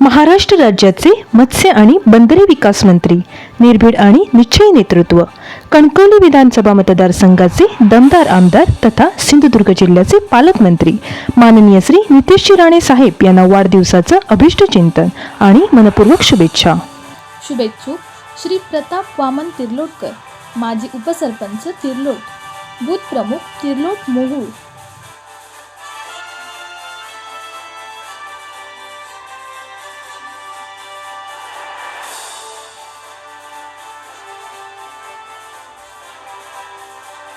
महाराष्ट्र राज्याचे मत्स्य आणि बंदरे विकास मंत्री निर्भीड आणि निश्चय नेतृत्व कणकवली विधानसभा मतदारसंघाचे दमदार आमदार तथा सिंधुदुर्ग जिल्ह्याचे पालकमंत्री माननीय श्री नितेशजी राणे साहेब यांना वाढदिवसाचं अभिष्ट चिंतन आणि मनपूर्वक शुभेच्छा. शुभेच्छुक श्री प्रताप वामन तिर्लोटकर माजी उपसरपंच तिर्लोट बूथ प्रमुख तिर्लोट मोहूळ